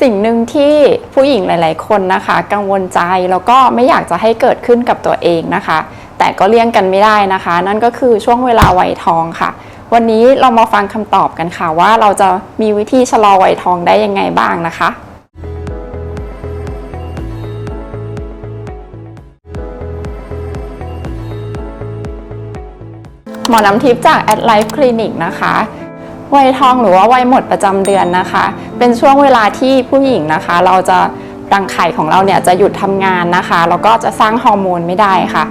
สิ่งหนึ่งที่ผู้หญิงหลาย ๆ คนนะคะ กังวลใจแล้วก็ไม่อยากจะให้เกิดขึ้นกับตัวเองนะคะ แต่ก็เลี่ยงกันไม่ได้นะคะ นั่นก็คือช่วงเวลาวัยทองค่ะ วันนี้เรามาฟังคำตอบกันค่ะ ว่าเราจะมีวิธีชะลอวัยทองได้ยังไงบ้างนะคะ หมอน้ำทิพย์จาก At Life Clinic นะคะ วัยทองหรือว่าวัยหมดประจำเดือนนะคะ เป็นช่วงเวลาที่ผู้หญิงนะคะ เราจะรังไข่ของเราเนี่ยจะหยุดทำงานนะคะ แล้วก็จะสร้างฮอร์โมนไม่ได้ค่ะ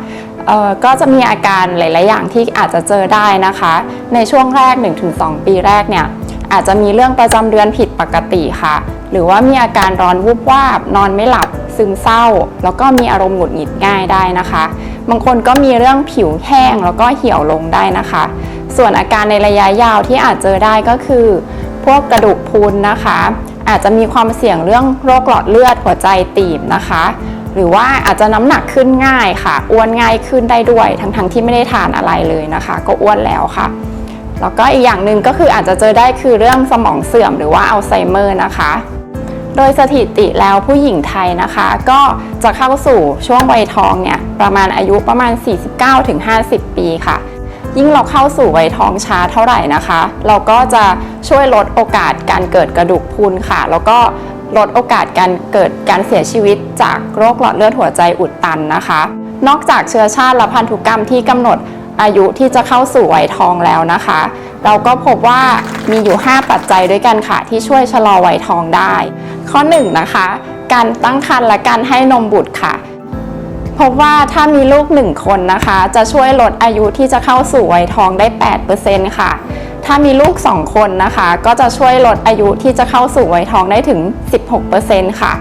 ก็จะมีอาการหลาย ๆ อย่างที่อาจจะเจอได้นะคะ ในช่วงแรก 1-2 ปีแรกเนี่ยอาจจะมีเรื่องประจำเดือนผิดปกติค่ะ หรือว่ามีอาการร้อนวูบวาบ นอนไม่หลับ ซึมเศร้า แล้วก็มีอารมณ์หงุดหงิดง่ายได้นะคะ บางคนก็มีเรื่องผิวแห้งแล้วก็เหี่ยวลงได้นะคะ ส่วนอาการในระยะยาวที่อาจเจอได้ก็คือ พวกกระดูกพรุนนะคะ อาจจะมีความเสี่ยงเรื่องโรคหลอดเลือดหัวใจตีบนะคะ หรือว่าอาจจะน้ำหนักขึ้นง่ายค่ะ อ้วนง่ายขึ้นได้ด้วย ทั้งๆทที่ไม่ได้ทานอะไรเลยนะคะ ก็อ้วนแล้วค่ะแล้วก็อีกอย่างหนึ่งก็คืออาจจะเจอได้คือเรื่องสมองเสื่อมหรือว่าอัลไซเมอร์นะคะ โดยสถิติแล้วผู้หญิงไทยนะคะ ก็จะเข้าสู่ช่วงวัยทองเนี่ยประมาณอายุประมาณ 49-50 ปีค่ะ ยิ่งเราเข้าสู่วัยทองช้าเท่าไหร่นะคะ เราก็จะช่วยลดโอกาสการเกิดกระดูกพรุนค่ะ แล้วก็ลดโอกาสการเกิดการเสียชีวิตจากโรคหลอดเลือดหัวใจอุดตันนะคะ นอกจากเชื้อชาติและพันธุกรรมที่กำหนดอายุที่จะเข้าสู่วัยทองแล้วนะคะ เราก็พบว่ามีอยู่ 5 ปัจจัยด้วยกันค่ะ ที่ช่วยชะลอวัยทองได้ ข้อ1นะคะการตั้งครรภ์และการให้นมบุตรค่ะ พบว่าถ้ามีลูก 1 คนนะคะ จะช่วยลดอายุที่จะเข้าสู่วัยทองได้ 8%ค่ะ ถ้ามีลูก 2 คนนะคะ ก็จะช่วยลดอายุที่จะเข้าสู่วัยทองได้ถึง 16%ค่ะ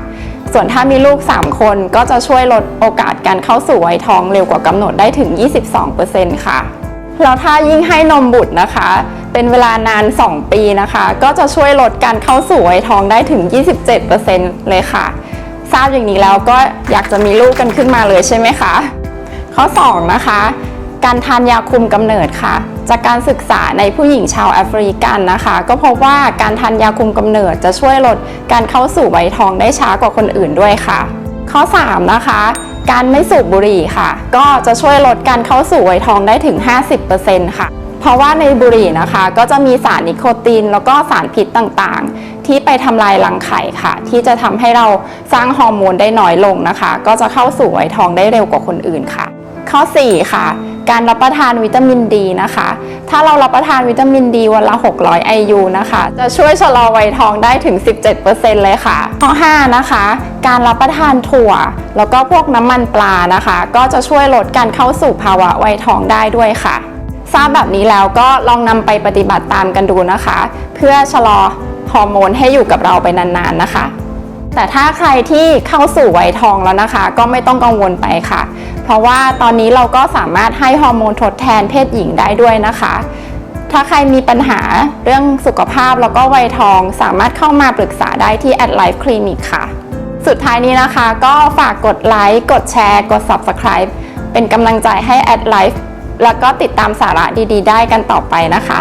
ส่วนถ้ามีลูก 3 คนก็จะช่วยลดโอกาสการเข้าสู่วัยทองเร็วกว่ากำหนดได้ถึง 22%ค่ะแล้วถ้ายิ่งให้นมบุตรนะคะ เป็นเวลานาน 2 ปีนะคะ ก็จะช่วยลดการเข้าสู่วัยทองได้ถึง 27%เลยค่ะ ทราบอย่างนี้แล้วก็อยากจะมีลูกกันขึ้นมาเลยใช่ไหมคะ ข้อ 2 นะคะ การทานยาคุมกำเนิดค่ะ จากการศึกษาในผู้หญิงชาวแอฟริกันนะคะ ก็พบว่าการทานยาคุมกำเนิดจะช่วยลดการเข้าสู่วัยทองได้ช้ากว่าคนอื่นด้วยค่ะ ข้อ 3 นะคะการไม่สูบบุหรี่ค่ะ ก็จะช่วยลดการเข้าสู่วัยทองได้ถึง 50%ค่ะ เพราะว่าในบุหรี่นะคะ ก็จะมีสารนิโคตินแล้วก็สารพิษต่าง ที่ไปทำลายรังไข่ค่ะ ที่จะทำให้เราสร้างฮอร์โมนได้น้อยลงนะคะ ก็จะเข้าสู่วัยทองได้เร็วกว่าคนอื่นค่ะ ข้อ 4 ค่ะ การรับประทานวิตามินดีนะคะ ถ้าเรารับประทานวิตามินดีวันละ 600 IU นะคะ จะช่วยชะลอวัยทองได้ถึง 17%เลยค่ะ ข้อ 5 นะคะ การรับประทานถั่ว แล้วก็พวกน้ำมันปลานะคะ ก็จะช่วยลดการเข้าสู่ภาวะวัยทองได้ด้วยค่ะทราบแบบนี้แล้วก็ลองนำไปปฏิบัติตามกันดูนะคะ เพื่อชะลอ ฮอร์โมนให้อยู่กับเราไปนานๆนะคะ แต่ถ้าใครที่เข้าสู่วัยทองแล้วนะคะ ก็ไม่ต้องกังวลไปค่ะ เพราะว่าตอนนี้เราก็สามารถให้ฮอร์โมนทดแทนเพศหญิงได้ด้วยนะคะ ถ้าใครมีปัญหาเรื่องสุขภาพแล้วก็วัยทองสามารถเข้ามาปรึกษาได้ที่ At Life Clinic ค่ะ สุดท้ายนี้นะคะก็ฝากกดไลค์กดแชร์ กด Subscribe เป็นกำลังใจให้ At Life แล้วก็ติดตามสาระดีๆ ได้กันต่อไปนะคะ